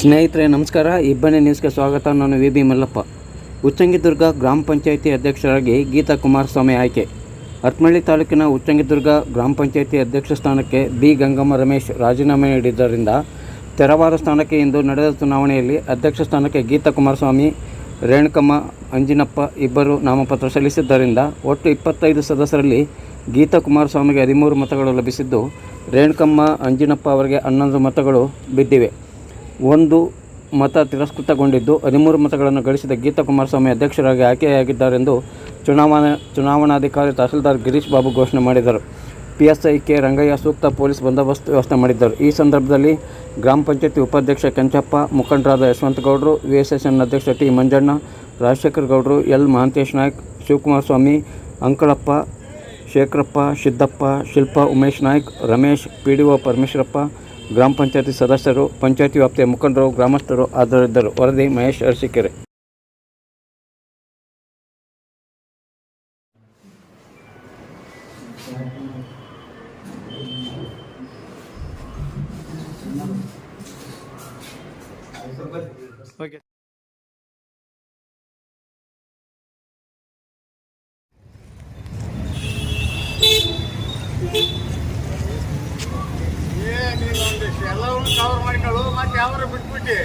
ಸ್ನೇಹಿತರೆ, ನಮಸ್ಕಾರ. ಇಬ್ಬನೇ ನ್ಯೂಸ್ಗೆ ಸ್ವಾಗತ. ನಾನು ವಿ ಬಿ ಮಲ್ಲಪ್ಪ. ಉಚ್ಚಂಗಿದುರ್ಗ ಗ್ರಾಮ ಪಂಚಾಯಿತಿ ಅಧ್ಯಕ್ಷರಾಗಿ ಗೀತಾ ಕುಮಾರಸ್ವಾಮಿ ಆಯ್ಕೆ. ಹರಪನಹಳ್ಳಿ ತಾಲೂಕಿನ ಉಚ್ಚಂಗಿದುರ್ಗ ಗ್ರಾಮ ಪಂಚಾಯಿತಿ ಅಧ್ಯಕ್ಷ ಸ್ಥಾನಕ್ಕೆ ಬಿ. ಗಂಗಮ್ಮ ರಮೇಶ್ ರಾಜೀನಾಮೆ ನೀಡಿದ್ದರಿಂದ ತೆರವಾರ ಸ್ಥಾನಕ್ಕೆ ಇಂದು ನಡೆದ ಚುನಾವಣೆಯಲ್ಲಿ ಅಧ್ಯಕ್ಷ ಸ್ಥಾನಕ್ಕೆ ಗೀತಾ ಕುಮಾರಸ್ವಾಮಿ ರೇಣುಕಮ್ಮ, ಅಂಜಿನಪ್ಪ ಇಬ್ಬರು ನಾಮಪತ್ರ ಸಲ್ಲಿಸಿದ್ದರಿಂದ ಒಟ್ಟು ಇಪ್ಪತ್ತೈದು ಸದಸ್ಯರಲ್ಲಿ ಗೀತಾ ಕುಮಾರಸ್ವಾಮಿಗೆ ಹದಿಮೂರು ಮತಗಳು ಲಭಿಸಿದ್ದು, ರೇಣುಕಮ್ಮ, ಅಂಜಿನಪ್ಪ ಅವರಿಗೆ ಹನ್ನೊಂದು ಮತಗಳು ಬಿದ್ದಿವೆ. ಒಂದು ಮತ ತಿರಸ್ಕೃತಗೊಂಡಿದ್ದು, ಹದಿಮೂರು ಮತಗಳನ್ನು ಗಳಿಸಿದ ಗೀತಾ ಕುಮಾರಸ್ವಾಮಿ ಅಧ್ಯಕ್ಷರಾಗಿ ಆಯ್ಕೆಯಾಗಿದ್ದಾರೆಂದು ಚುನಾವಣಾ, ಚುನಾವಣಾಧಿಕಾರಿ ತಹಸೀಲ್ದಾರ್ ಗಿರೀಶ್ ಬಾಬು ಘೋಷಣೆ ಮಾಡಿದರು. P S I K Rangayya ಸೂಕ್ತ ಪೊಲೀಸ್ ಬಂದೋಬಸ್ತ್ ವ್ಯವಸ್ಥೆ ಮಾಡಿದ್ದರು. ಈ ಸಂದರ್ಭದಲ್ಲಿ ಗ್ರಾಮ ಪಂಚಾಯತಿ ಉಪಾಧ್ಯಕ್ಷ ಕೆಂಚಪ್ಪ, ಮುಖಂಡರಾದ ಯಶವಂತಗೌಡರು ಎನ್ ಅಧ್ಯಕ್ಷ ಟಿ ಮಂಜಣ್ಣ, ರಾಜಶೇಖರ್ ಗೌಡರು, L Mahantesh Naik, Shivakumara Swami, Ankalappa, Shekharappa Siddappa Shilpa Umesh Naik, Ramesh, P D O Parameshwarappa ಗ್ರಾಮ ಪಂಚಾಯತಿ ಸದಸ್ಯರು ಪಂಚಾಯತಿ ವ್ಯಾಪ್ತಿಯ ಮುಖಂಡರು ಗ್ರಾಮಸ್ಥರು ಹಾಜರಿದ್ದರು ವರದಿ ಮಹೇಶ್ ಅರಸೀಕೆರೆ. ಏ ನೀನು ಒಂದಿಷ್ಟು ಎಲ್ಲವನ್ನೂ ಕವರ್ ಮಾಡ್ಕೊಳ್ಳು ಮತ್ತೆ ಯಾವ್ದಾರು ಬಿಟ್ಬಿಟ್ಟು?